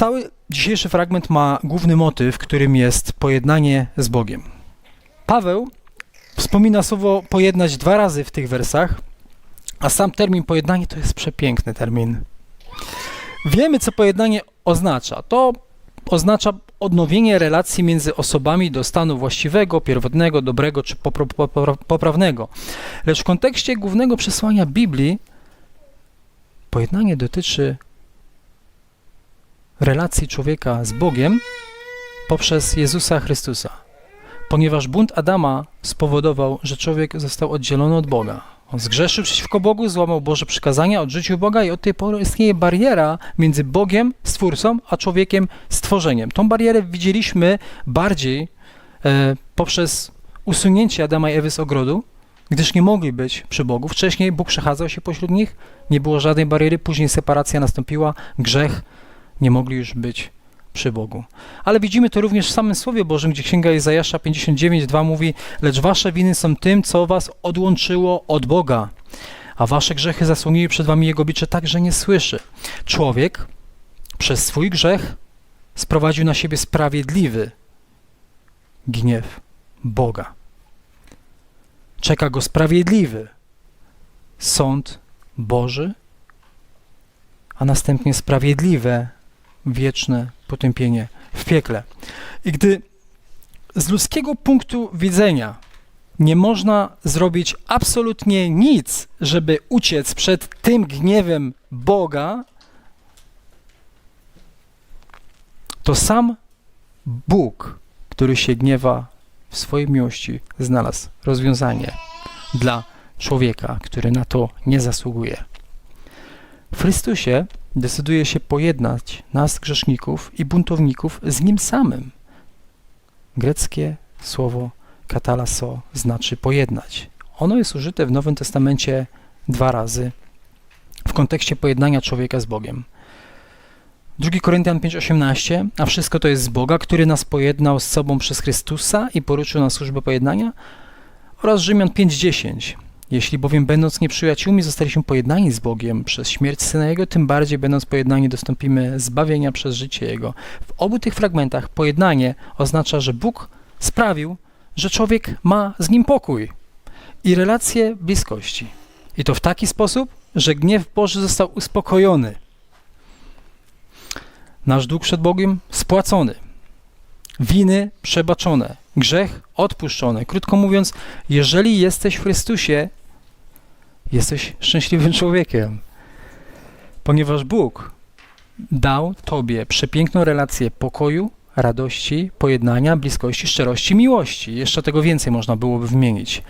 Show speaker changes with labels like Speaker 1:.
Speaker 1: Cały dzisiejszy fragment ma główny motyw, którym jest pojednanie z Bogiem. Paweł wspomina słowo pojednać dwa razy w tych wersach, a sam termin pojednanie to jest przepiękny termin. Wiemy, co pojednanie oznacza. To oznacza odnowienie relacji między osobami do stanu właściwego, pierwotnego, dobrego czy poprawnego. Lecz w kontekście głównego przesłania Biblii pojednanie dotyczy relacji człowieka z Bogiem poprzez Jezusa Chrystusa. Ponieważ bunt Adama spowodował, że człowiek został oddzielony od Boga. On zgrzeszył przeciwko Bogu, złamał Boże przykazania, odrzucił Boga i od tej pory istnieje bariera między Bogiem, Stwórcą, a człowiekiem, stworzeniem. Tą barierę widzieliśmy bardziej e, poprzez usunięcie Adama i Ewy z ogrodu, gdyż nie mogli być przy Bogu. Wcześniej Bóg przechadzał się pośród nich, nie było żadnej bariery, później separacja nastąpiła, grzech, nie mogli już być przy Bogu. Ale widzimy to również w samym Słowie Bożym, gdzie Księga Izajasza 59:2 mówi: Lecz wasze winy są tym, co was odłączyło od Boga, a wasze grzechy zasłoniły przed wami jego bicze tak, że nie słyszy. Człowiek przez swój grzech sprowadził na siebie sprawiedliwy gniew Boga. Czeka go sprawiedliwy sąd Boży, a następnie sprawiedliwe, wieczne potępienie w piekle. I gdy z ludzkiego punktu widzenia nie można zrobić absolutnie nic, żeby uciec przed tym gniewem Boga, to sam Bóg, który się gniewa w swojej miłości, znalazł rozwiązanie dla człowieka, który na to nie zasługuje. W Chrystusie decyduje się pojednać nas, grzeszników i buntowników, z Nim samym. Greckie słowo katalaso znaczy pojednać. Ono jest użyte w Nowym Testamencie dwa razy w kontekście pojednania człowieka z Bogiem. 2 Koryntian 5:18, a wszystko to jest z Boga, który nas pojednał z sobą przez Chrystusa i poruszył na służbę pojednania, oraz Rzymian 5:10. Jeśli bowiem będąc nieprzyjaciółmi zostaliśmy pojednani z Bogiem przez śmierć Syna Jego, tym bardziej będąc pojednani dostąpimy zbawienia przez życie Jego. W obu tych fragmentach pojednanie oznacza, że Bóg sprawił, że człowiek ma z Nim pokój i relacje bliskości. I to w taki sposób, że gniew Boży został uspokojony. Nasz dług przed Bogiem spłacony. Winy przebaczone. Grzech odpuszczony. Krótko mówiąc, jeżeli jesteś w Chrystusie, jesteś szczęśliwym człowiekiem. Ponieważ Bóg dał Tobie przepiękną relację pokoju, radości, pojednania, bliskości, szczerości, miłości. Jeszcze tego więcej można byłoby wymienić.